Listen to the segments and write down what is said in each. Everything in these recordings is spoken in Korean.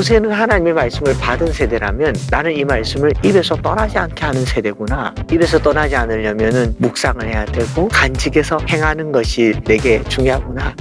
모세는 하나님의 말씀을 받은 세대라면 나는 이 말씀을 입에서 떠나지 않게 하는 세대구나. 입에서 떠나지 않으려면은 묵상을 해야 되고 간직해서 행하는 것이 내게 중요하구나.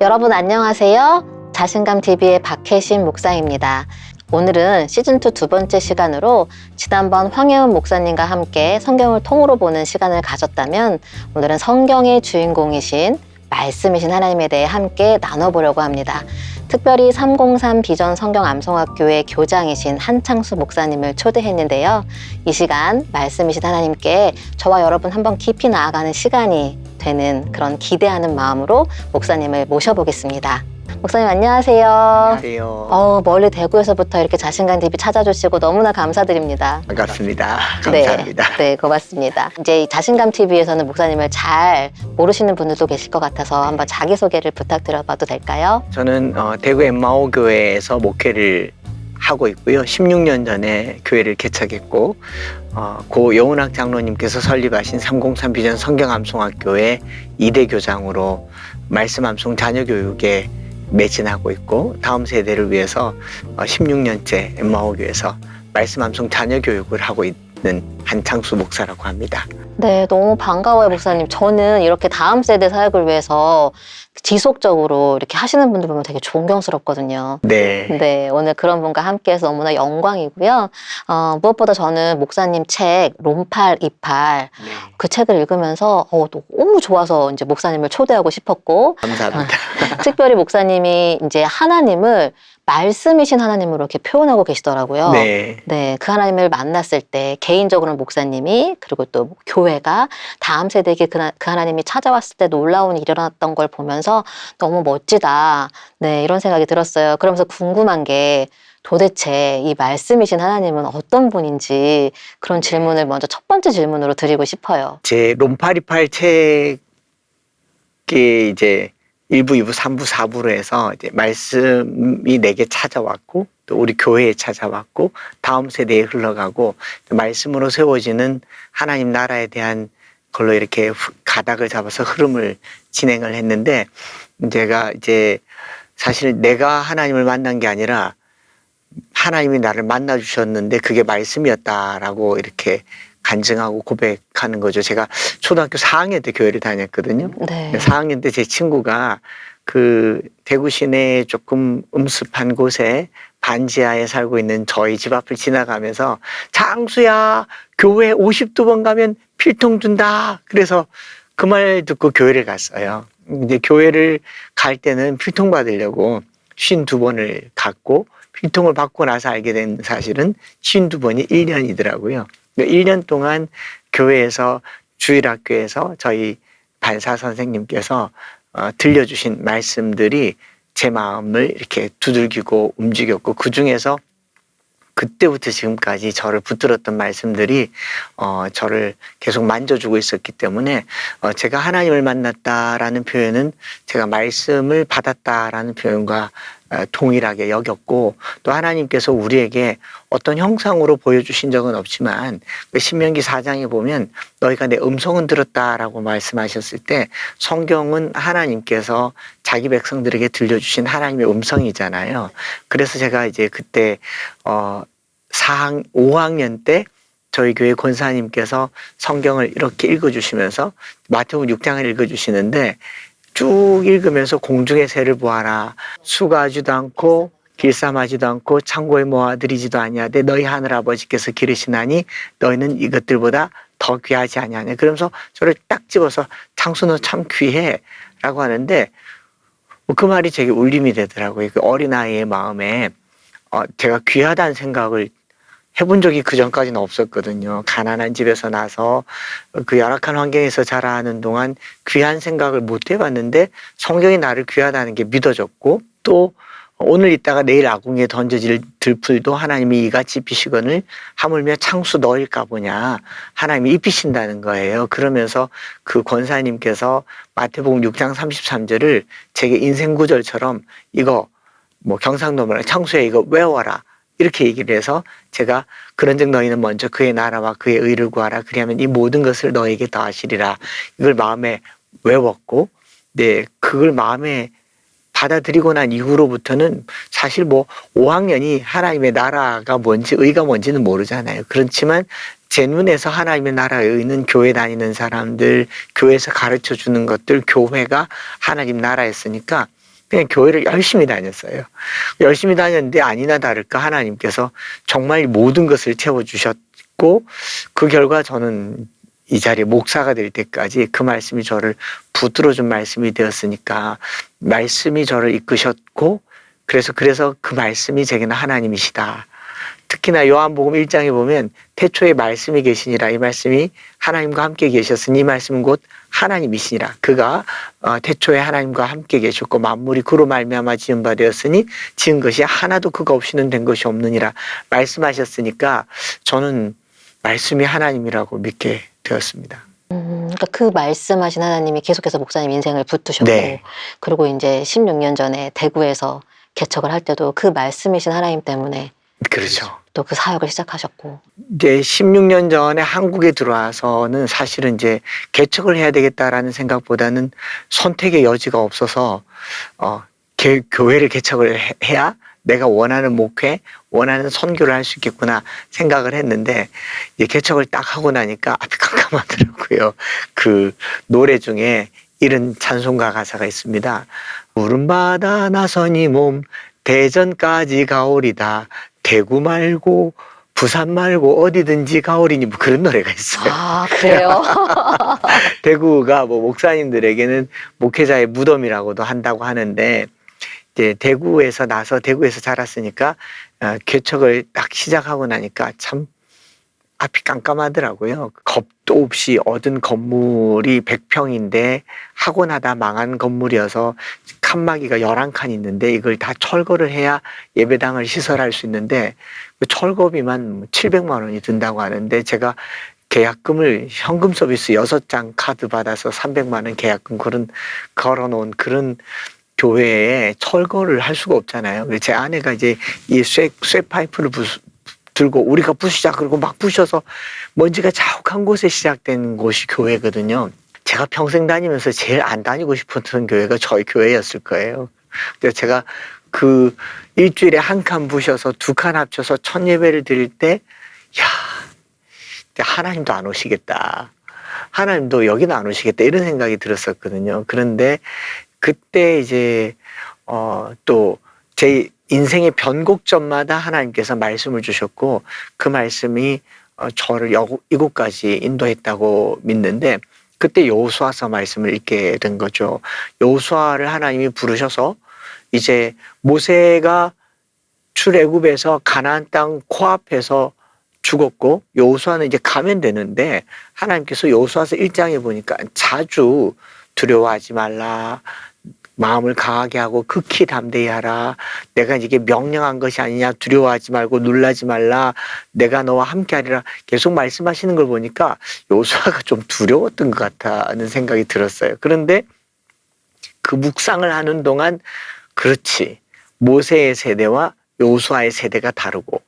여러분 안녕하세요. 자신감 TV의 박혜신 목사입니다. 오늘은 시즌2 두 번째 시간으로 지난번 황혜은 목사님과 함께 성경을 통으로 보는 시간을 가졌다면 오늘은 성경의 주인공이신 말씀이신 하나님에 대해 함께 나눠보려고 합니다. 특별히 303 비전 성경 암송학교의 교장이신 한창수 목사님을 초대했는데요. 이 시간 말씀이신 하나님께 저와 여러분 한번 깊이 나아가는 시간이 되는 그런 기대하는 마음으로 목사님을 모셔보겠습니다. 목사님 안녕하세요. 안녕하세요. 어, 멀리 대구에서부터 이렇게 자신감 TV 찾아주시고 너무나 감사드립니다. 반갑습니다. 감사합니다. 네, 네, 고맙습니다. 이제 이 자신감 TV에서는 목사님을 잘 모르시는 분들도 계실 것 같아서 한번 자기소개를 부탁드려봐도 될까요? 저는 어, 대구 엠마오 교회에서 목회를 하고 있고요. 16년 전에 교회를 개척했고 어, 고 여운학 장로님께서 설립하신 303 비전 성경 암송학교의 이대 교장으로 말씀 암송 자녀 교육에 매진하고 있고 다음 세대를 위해서 어, 16년째 엠마오 교회에서 말씀 암송 자녀 교육을 하고 있 는 한창수 목사라고 합니다. 네, 너무 반가워요, 목사님. 저는 이렇게 다음 세대 사역을 위해서 지속적으로 이렇게 하시는 분들 보면 되게 존경스럽거든요. 네. 네, 오늘 그런 분과 함께해서 너무나 영광이고요. 어, 무엇보다 저는 목사님 책 롬팔 이팔 네. 그 책을 읽으면서 어, 너무 좋아서 이제 목사님을 초대하고 싶었고 감사합니다. 특별히 목사님이 이제 하나님을 말씀이신 하나님으로 이렇게 표현하고 계시더라고요. 네. 네, 그 하나님을 만났을 때 개인적으로는 목사님이 그리고 또 교회가 다음 세대에게 그, 하- 그 하나님이 찾아왔을 때 놀라운 일이 일어났던 걸 보면서 너무 멋지다. 네, 이런 생각이 들었어요. 그러면서 궁금한 게 도대체 이 말씀이신 하나님은 어떤 분인지 그런 질문을 먼저 첫 번째 질문으로 드리고 싶어요. 제 롬파리팔 책에 이제 1부, 2부, 3부, 4부로 해서 이제 말씀이 내게 찾아왔고 또 우리 교회에 찾아왔고 다음 세대에 흘러가고 말씀으로 세워지는 하나님 나라에 대한 걸로 이렇게 후- 가닥을 잡아서 흐름을 진행을 했는데 제가 이제 사실 내가 하나님을 만난 게 아니라 하나님이 나를 만나 주셨는데 그게 말씀이었다라고 이렇게 간증하고 고백하는 거죠. 제가 초등학교 4학년 때 교회를 다녔거든요. 네. 4학년 때 제 친구가 그 대구 시내에 조금 음습한 곳에 반지하에 살고 있는 저희 집 앞을 지나가면서 장수야 교회 52번 가면 필통 준다. 그래서 그 말 듣고 교회를 갔어요. 이제 교회를 갈 때는 필통 받으려고 52번을 갔고 필통을 받고 나서 알게 된 사실은 52번이 1년이더라고요. 1년 동안 교회에서 주일학교에서 저희 반사 선생님께서 어, 들려주신 말씀들이 제 마음을 이렇게 두들기고 움직였고 그 중에서 그때부터 지금까지 저를 붙들었던 말씀들이 어, 저를 계속 만져주고 있었기 때문에 어, 제가 하나님을 만났다라는 표현은 제가 말씀을 받았다라는 표현과 어, 동일하게 여겼고 또 하나님께서 우리에게 어떤 형상으로 보여주신 적은 없지만 그 신명기 4장에 보면 너희가 내 음성은 들었다라고 말씀하셨을 때 성경은 하나님께서 자기 백성들에게 들려주신 하나님의 음성이잖아요. 그래서 제가 이제 그때 어 4학 5학년 때 저희 교회 권사님께서 성경을 이렇게 읽어주시면서 마태복음 6장을 읽어주시는데 쭉 읽으면서 공중의 새를 보아라. 수고하지도 않고 길쌈하지도 않고 창고에 모아들이지도 아니하되 너희 하늘 아버지께서 기르시나니 너희는 이것들보다 더 귀하지 아니하냐 그러면서 저를 딱 집어서 창수 너참 귀해라고 하는데 그 말이 되게 울림이 되더라고요. 그 어린 아이의 마음에 어, 제가 귀하다는 생각을 해본 적이 그 전까지는 없었거든요. 가난한 집에서 나서 그 열악한 환경에서 자라는 동안 귀한 생각을 못 해봤는데 성경이 나를 귀하다는 게 믿어졌고 또 오늘 있다가 내일 아궁이에 던져질 들풀도 하나님이 이같이 입히시거늘 하물며 창수 너일까 보냐 하나님이 입히신다는 거예요. 그러면서 그 권사님께서 마태복음 6장 33절을 제게 인생 구절처럼 이거 뭐 경상도말 창수에 이거 외워라 이렇게 얘기를 해서 제가 그런즉 너희는 먼저 그의 나라와 그의 의를 구하라 그리하면 이 모든 것을 너에게 더하시리라 이걸 마음에 외웠고 네, 그걸 마음에 받아들이고 난 이후로부터는 사실 뭐 5학년이 하나님의 나라가 뭔지 의가 뭔지는 모르잖아요. 그렇지만 제 눈에서 하나님의 나라의 의는 교회 다니는 사람들, 교회에서 가르쳐 주는 것들, 교회가 하나님 나라였으니까 그냥 교회를 열심히 다녔어요. 열심히 다녔는데 아니나 다를까 하나님께서 정말 모든 것을 채워주셨고 그 결과 저는 이 자리에 목사가 될 때까지 그 말씀이 저를 붙들어준 말씀이 되었으니까 말씀이 저를 이끄셨고 그래서 그래서 그 말씀이 제게는 하나님이시다. 특히나 요한복음 1장에 보면 태초에 말씀이 계시니라 이 말씀이 하나님과 함께 계셨으니 이 말씀은 곧 하나님이시니라 그가 어, 태초에 하나님과 함께 계셨고 만물이 그로 말미암아 지은 바 되었으니 지은 것이 하나도 그가 없이는 된 것이 없느니라 말씀하셨으니까 저는 말씀이 하나님이라고 믿게 되었습니다. 음, 그러니까 그 말씀하신 하나님이 계속해서 목사님 인생을 붙드셨고 네. 그리고 이제 16년 전에 대구에서 개척을 할 때도 그 말씀이신 하나님 때문에 그렇죠. 또 그 사역을 시작하셨고 이제 16년 전에 한국에 들어와서는 사실은 이제 개척을 해야 되겠다라는 생각보다는 선택의 여지가 없어서 어, 개- 교회를 개척을 해- 해야 내가 원하는 목회, 원하는 선교를 할 수 있겠구나 생각을 했는데 이제 개척을 딱 하고 나니까 앞이 깜깜하더라고요. 그 노래 중에 이런 찬송가 가사가 있습니다. 구름바다 나선이 몸 대전까지 가오리다. 대구 말고 부산 말고 어디든지 가오리니 뭐 그런 노래가 있어요. 아 그래요? 대구가 뭐 목사님들에게는 목회자의 무덤이라고도 한다고 하는데 이제 대구에서 나서 대구에서 자랐으니까 어, 개척을 딱 시작하고 나니까 참 앞이 깜깜하더라고요. 겁도 없이 얻은 건물이 100평인데 하고 나다 망한 건물이어서 칸막이가 11칸 있는데 이걸 다 철거를 해야 예배당을 시설할 수 있는데 그 철거비만 700만 원이 든다고 하는데 제가 계약금을 현금 서비스 6장 카드 받아서 300만 원 계약금 그런 걸어놓은 그런 교회에 철거를 할 수가 없잖아요. 제 아내가 이제 이 쇠 쇠 파이프를 부, 들고 우리가 부시자 그러고 막 부셔서 먼지가 자욱한 곳에 시작된 곳이 교회거든요. 제가 평생 다니면서 제일 안 다니고 싶었던 교회가 저희 교회였을 거예요. 그래서 제가 그 일주일에 한 칸 부셔서 두 칸 합쳐서 첫 예배를 드릴 때, 야, 하나님도 안 오시겠다. 하나님도 여기는 안 오시겠다. 이런 생각이 들었었거든요. 그런데 그때 이제, 어, 또 제 인생의 변곡점마다 하나님께서 말씀을 주셨고 그 말씀이 어, 저를 여- 이곳까지 인도했다고 믿는데 그때 여호수아서 말씀을 읽게 된 거죠. 여호수아를 하나님이 부르셔서 이제 모세가 출애굽에서 가나안 땅 코앞에서 죽었고 여호수아는 이제 가면 되는데 하나님께서 여호수아서 1장에 보니까 자주 두려워하지 말라. 마음을 강하게 하고 극히 담대히 하라. 내가 이게 명령한 것이 아니냐. 두려워하지 말고 놀라지 말라. 내가 너와 함께 하리라. 계속 말씀하시는 걸 보니까 요수아가 좀 두려웠던 것 같다는 생각이 들었어요. 그런데 그 묵상을 하는 동안 그렇지. 모세의 세대와 요수아의 세대가 다르고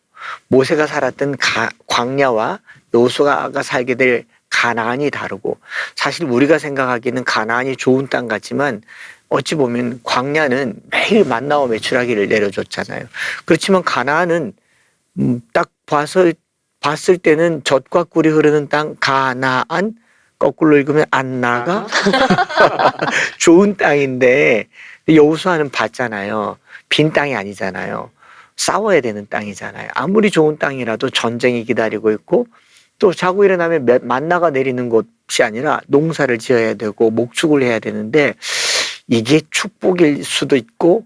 모세가 살았던 가- 광야와 요수아가 살게 될 가나안이 다르고 사실 우리가 생각하기에는 가나안이 좋은 땅 같지만 어찌 보면 광야는 매일 만나와 매출하기를 내려줬잖아요. 그렇지만 가나안은 음, 딱 봐서 봤을 때는 젖과 꿀이 흐르는 땅 가나안 거꾸로 읽으면 안나가 좋은 땅인데 여호수아는 봤잖아요. 빈 땅이 아니잖아요. 싸워야 되는 땅이잖아요. 아무리 좋은 땅이라도 전쟁이 기다리고 있고 또 자고 일어나면 몇- 만나가 내리는 곳이 아니라 농사를 지어야 되고 목축을 해야 되는데 이게 축복일 수도 있고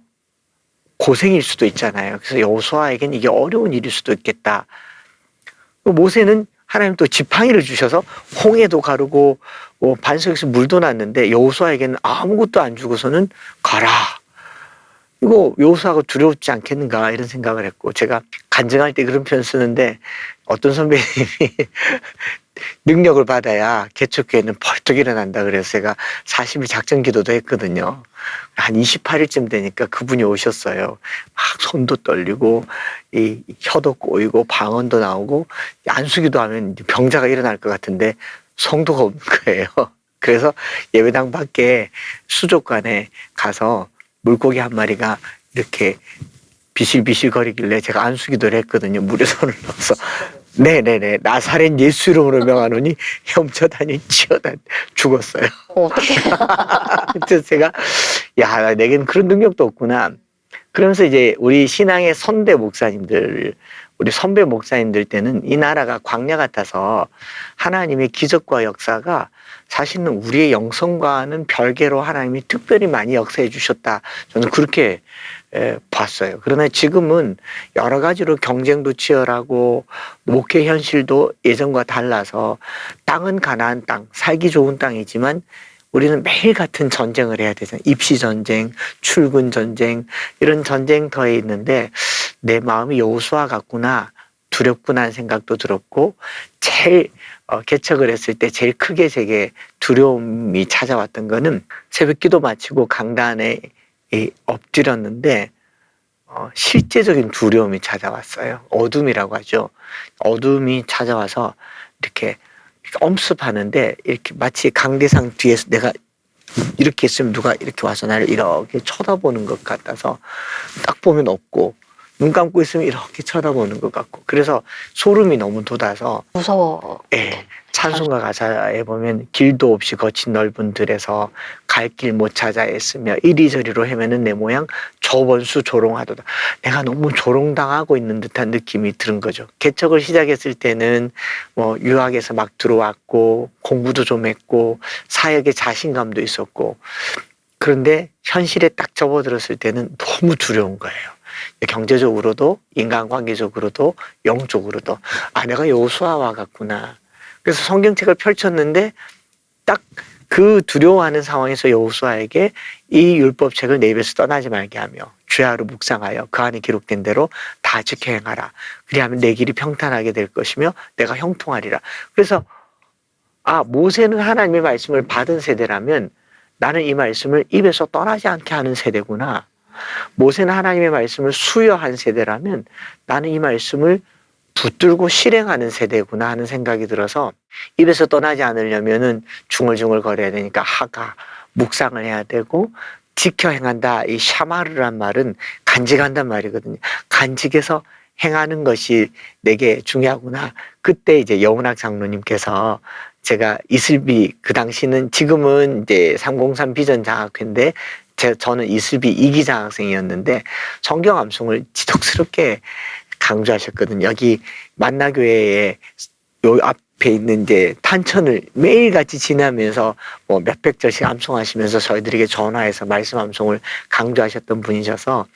고생일 수도 있잖아요. 그래서 여호수아에겐 이게 어려운 일일 수도 있겠다. 모세는 하나님 또 지팡이를 주셔서 홍해도 가르고 뭐 반석에서 물도 났는데 여호수아에게는 아무것도 안 주고서는 가라. 이거 여호수아가 두려웠지 않겠는가 이런 생각을 했고 제가 간증할 때 그런 표현 쓰는데 어떤 선배님이 능력을 받아야 개척교회는 벌떡 일어난다 그래서 제가 40일 작전 기도도 했거든요. 한 28일쯤 되니까 그분이 오셨어요. 막 손도 떨리고 이 혀도 꼬이고 방언도 나오고 안수기도 하면 병자가 일어날 것 같은데 성도가 없는 거예요. 그래서 예배당 밖에 수족관에 가서 물고기 한 마리가 이렇게 비실비실 거리길래 제가 안수기도를 했거든요. 물에 손을 넣어서. 네네네. 나사렛 예수 이름으로 명하노니 헤엄쳐다니 치어다 죽었어요. 어떻게 그래서 제가 야 내겐 그런 능력도 없구나. 그러면서 이제 우리 신앙의 선대 목사님들, 우리 선배 목사님들 때는 이 나라가 광야 같아서 하나님의 기적과 역사가 사실은 우리의 영성과는 별개로 하나님이 특별히 많이 역사해 주셨다. 저는 그렇게 에, 봤어요. 그러나 지금은 여러 가지로 경쟁도 치열하고 목회 현실도 예전과 달라서 땅은 가나안 땅, 살기 좋은 땅이지만 우리는 매일 같은 전쟁을 해야 되잖아요. 입시 전쟁, 출근 전쟁 이런 전쟁터에 있는데 내 마음이 여호수아 같구나 두렵구나 생각도 들었고 제일 어, 개척을 했을 때 제일 크게 제게 두려움이 찾아왔던 거는 새벽 기도 마치고 강단에 이 엎드렸는데 어, 실제적인 두려움이 찾아왔어요. 어둠이라고 하죠. 어둠이 찾아와서 이렇게 엄습하는데 이렇게 마치 강대상 뒤에서 내가 이렇게 있으면 누가 이렇게 와서 나를 이렇게 쳐다보는 것 같아서 딱 보면 없고 눈 감고 있으면 이렇게 쳐다보는 것 같고 그래서 소름이 너무 돋아서 무서워? 예, 찬송가 가사에 보면 길도 없이 거친 넓은 들에서 갈 길 못 찾아 애쓰며 이리저리로 헤매는 내 모양 저번수 조롱하도다. 내가 너무 조롱당하고 있는 듯한 느낌이 드는 거죠. 개척을 시작했을 때는 뭐 유학에서 막 들어왔고 공부도 좀 했고 사역에 자신감도 있었고 그런데 현실에 딱 접어들었을 때는 너무 두려운 거예요. 경제적으로도 인간관계적으로도 영적으로도 아 내가 여호수아와 같구나. 그래서 성경책을 펼쳤는데 딱 그 두려워하는 상황에서 여호수아에게 이 율법책을 내 입에서 떠나지 말게 하며 죄하로 묵상하여 그 안에 기록된 대로 다 지켜 행하라. 그리하면 내 길이 평탄하게 될 것이며 내가 형통하리라. 그래서 아 모세는 하나님의 말씀을 받은 세대라면 나는 이 말씀을 입에서 떠나지 않게 하는 세대구나. 모세는 하나님의 말씀을 수여한 세대라면 나는 이 말씀을 붙들고 실행하는 세대구나 하는 생각이 들어서 입에서 떠나지 않으려면은 중얼중얼 거려야 되니까 하가 묵상을 해야 되고 지켜 행한다 이 샤마르란 말은 간직한단 말이거든요. 간직해서 행하는 것이 내게 중요하구나. 그때 이제 여운학 장로님께서 제가 이슬비 그 당시는 지금은 이제 303 비전 장학회인데 제 저는 이슬비 이기 장학생이었는데 성경 암송을 지독스럽게 강조하셨거든요. 여기 만나교회에 요 앞에 있는 이제 탄천을 매일같이 지나면서 뭐 몇백 절씩 암송하시면서 저희들에게 전화해서 말씀 암송을 강조하셨던 분이셔서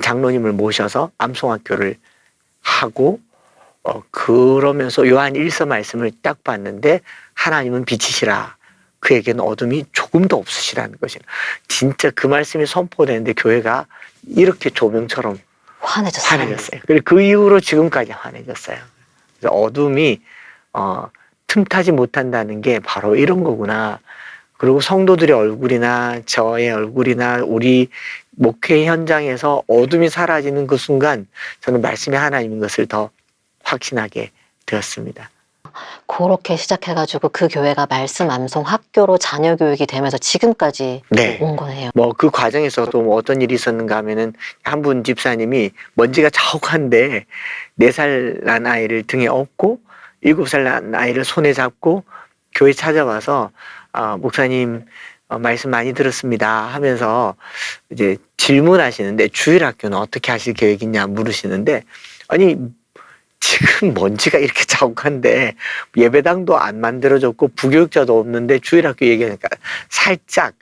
장로님을 모셔서 암송학교를 하고 어 그러면서 요한 일서 말씀을 딱 봤는데 하나님은 빛이시라. 그에게는 어둠이 조금도 없으시라는 것이 진짜 그 말씀이 선포되는데 교회가 이렇게 조명처럼 화내졌어요. 환해졌어요. 그리고 그 이후로 지금까지 환해졌어요. 그래서 어둠이 어, 틈타지 못한다는 게 바로 이런 거구나. 그리고 성도들의 얼굴이나 저의 얼굴이나 우리 목회 현장에서 어둠이 사라지는 그 순간 저는 말씀이 하나님인 것을 더 확신하게 되었습니다. 그렇게 시작해가지고 그 교회가 말씀 암송 학교로 자녀 교육이 되면서 지금까지 네. 온 거네요. 뭐 그 과정에서도 뭐 어떤 일이 있었는가 하면은 한 분 집사님이 먼지가 자욱한데 네 살 난 아이를 등에 업고 일곱 살 난 아이를 손에 잡고 교회 찾아와서 아, 목사님 어, 말씀 많이 들었습니다 하면서 이제 질문하시는데 주일 학교는 어떻게 하실 계획이냐 물으시는데 아니 지금 먼지가 이렇게 자욱한데 예배당도 안 만들어졌고 부교육자도 없는데 주일 학교 얘기하니까 살짝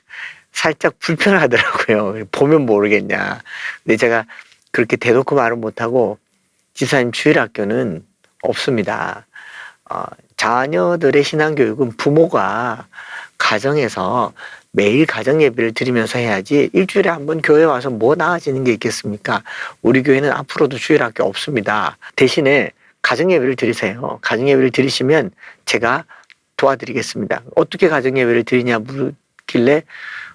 살짝 불편하더라고요. 보면 모르겠냐. 근데 제가 그렇게 대놓고 말은 못하고 집사님 주일 학교는 없습니다. 어, 자녀들의 신앙교육은 부모가 가정에서 매일 가정 예배를 드리면서 해야지 일주일에 한 번 교회 와서 뭐 나아지는 게 있겠습니까? 우리 교회는 앞으로도 주일 학교 없습니다. 대신에 가정 예배를 드리세요. 가정 예배를 드리시면 제가 도와드리겠습니다. 어떻게 가정 예배를 드리냐 물길래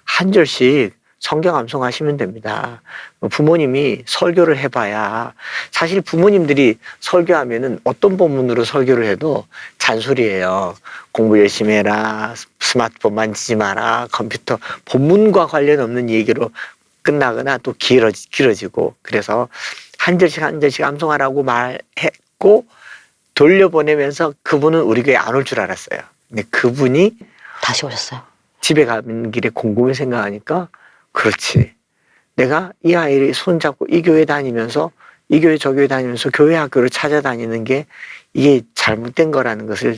한 절씩 성경 암송하시면 됩니다. 부모님이 설교를 해봐야 사실 부모님들이 설교하면은 어떤 본문으로 설교를 해도 잔소리예요. 공부 열심히 해라. 스마트폰 만지지 마라 컴퓨터 본문과 관련 없는 얘기로 끝나거나 또 길어지, 길어지고 그래서 한 절씩 한 절씩 암송하라고 말했고 돌려보내면서 그분은 우리 교회 안 올 줄 알았어요. 근데 그분이 다시 오셨어요. 집에 가는 길에 곰곰이 생각하니까 그렇지. 내가 이 아이를 손잡고 이 교회 다니면서 이 교회 저 교회 다니면서 교회 학교를 찾아다니는 게 이게 잘못된 거라는 것을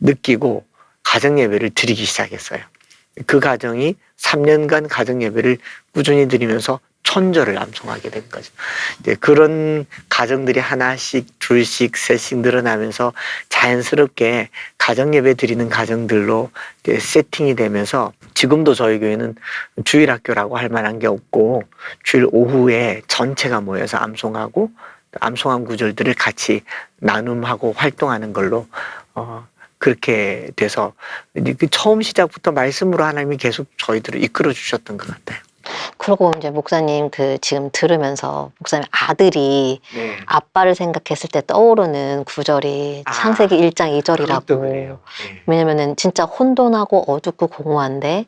느끼고 가정 예배를 드리기 시작했어요. 그 가정이 3년간 가정 예배를 꾸준히 드리면서 천절을 암송하게 된 거죠. 이제 그런 가정들이 하나씩, 둘씩, 셋씩 늘어나면서 자연스럽게 가정 예배 드리는 가정들로 세팅이 되면서 지금도 저희 교회는 주일 학교라고 할 만한 게 없고 주일 오후에 전체가 모여서 암송하고 암송한 구절들을 같이 나눔하고 활동하는 걸로 어 그렇게 돼서 그 처음 시작부터 말씀으로 하나님이 계속 저희들을 이끌어 주셨던 것 같아요. 그리고 이제 목사님 그 지금 들으면서 목사님 아들이 네. 아빠를 생각했을 때 떠오르는 구절이 아, 창세기 1장 2절이라고. 그래요. 네. 왜냐면은 진짜 혼돈하고 어둡고 공허한데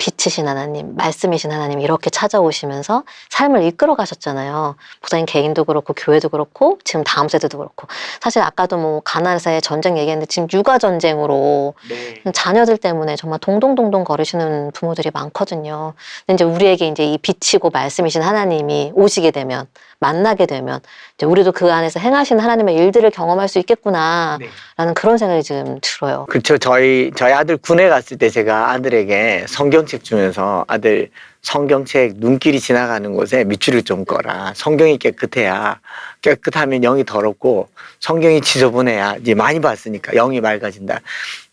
빛이신 하나님, 말씀이신 하나님 이렇게 찾아오시면서 삶을 이끌어 가셨잖아요. 목사님 개인도 그렇고 교회도 그렇고 지금 다음 세대도 그렇고 사실 아까도 뭐 가나사의 전쟁 얘기했는데 지금 육아 전쟁으로 네. 자녀들 때문에 정말 동동동동 거리시는 부모들이 많거든요. 근데 이제 우리에게 이제 이 빛이고 말씀이신 하나님이 오시게 되면 만나게 되면 이제 우리도 그 안에서 행하시는 하나님의 일들을 경험할 수 있겠구나라는 네. 그런 생각이 지금 들어요. 그렇죠. 저희 저희 아들 군에 갔을 때 제가 아들에게 성경책 주면서 아들 성경책 눈길이 지나가는 곳에 밑줄을 좀 꺼라. 성경이 깨끗해야 깨끗하면 영이 더럽고 성경이 지저분해야 이제 많이 봤으니까 영이 맑아진다.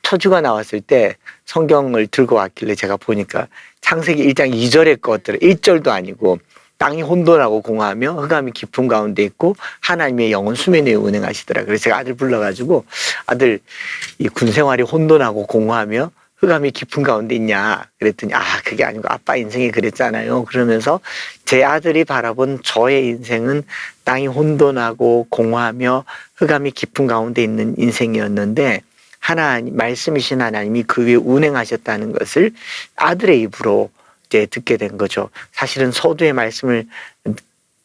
처주가 나왔을 때 성경을 들고 왔길래 제가 보니까 창세기 1장 2절의 것들 1절도 아니고 땅이 혼돈하고 공하며 흑암이 깊은 가운데 있고 하나님의 영은 수면 위에 운행하시더라. 그래서 제가 아들 불러가지고 아들 이 군 생활이 혼돈하고 공허하며 흑암이 깊은 가운데 있냐 그랬더니 아 그게 아니고 아빠 인생이 그랬잖아요 그러면서 제 아들이 바라본 저의 인생은 땅이 혼돈하고 공허하며 흑암이 깊은 가운데 있는 인생이었는데 하나님 말씀이신 하나님이 그 위에 운행하셨다는 것을 아들의 입으로 이제 듣게 된 거죠 사실은 서두의 말씀을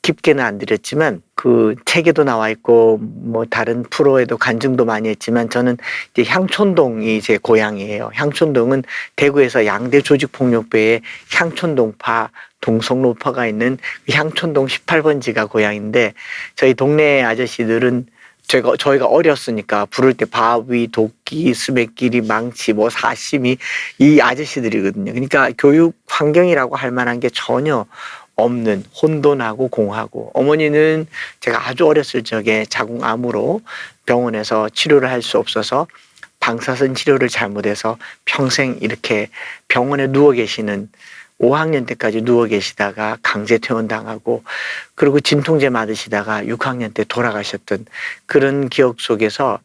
깊게는 안 드렸지만 그 책에도 나와 있고 뭐 다른 프로에도 간증도 많이 했지만 저는 이제 향촌동이 제 고향이에요. 향촌동은 대구에서 양대 조직 폭력배의 향촌동파 동성로파가 있는 그 향촌동 18번지가 고향인데 저희 동네 아저씨들은 제가 저희가 어렸으니까 부를 때 바위, 도끼, 수맥끼리, 망치, 뭐 사심이 이 아저씨들이거든요. 그러니까 교육 환경이라고 할 만한 게 전혀 없는 혼돈하고 공하고 어머니는 제가 아주 어렸을 적에 자궁암으로 병원에서 치료를 할 수 없어서 방사선 치료를 잘못해서 평생 이렇게 병원에 누워 계시는 5학년 때까지 누워 계시다가 강제 퇴원당하고 그리고 진통제 맞으시다가 6학년 때 돌아가셨던 그런 기억 속에서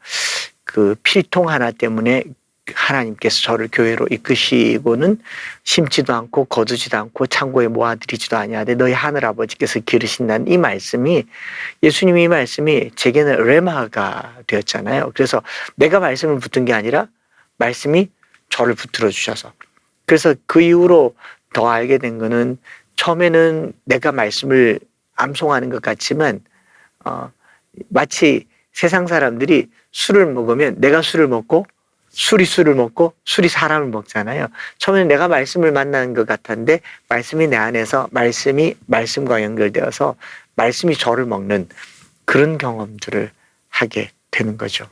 그 필통 하나 때문에 하나님께서 저를 교회로 이끄시고는 심지도 않고 거두지도 않고 창고에 모아들이지도 아니하되 너희 하늘 아버지께서 기르신다는 이 말씀이 예수님이 이 말씀이 제게는 레마가 되었잖아요. 그래서 내가 말씀을 붙든 게 아니라 말씀이 저를 붙들어 주셔서 그래서 그 이후로 더 알게 된 거는 처음에는 내가 말씀을 암송하는 것 같지만 어, 마치 세상 사람들이 술을 먹으면 내가 술을 먹고 술이 술을 먹고 술이 사람을 먹잖아요. 처음에는 내가 말씀을 만나는 것 같았는데 말씀이 내 안에서 말씀이 말씀과 연결되어서 말씀이 저를 먹는 그런 경험들을 하게 되는 거죠.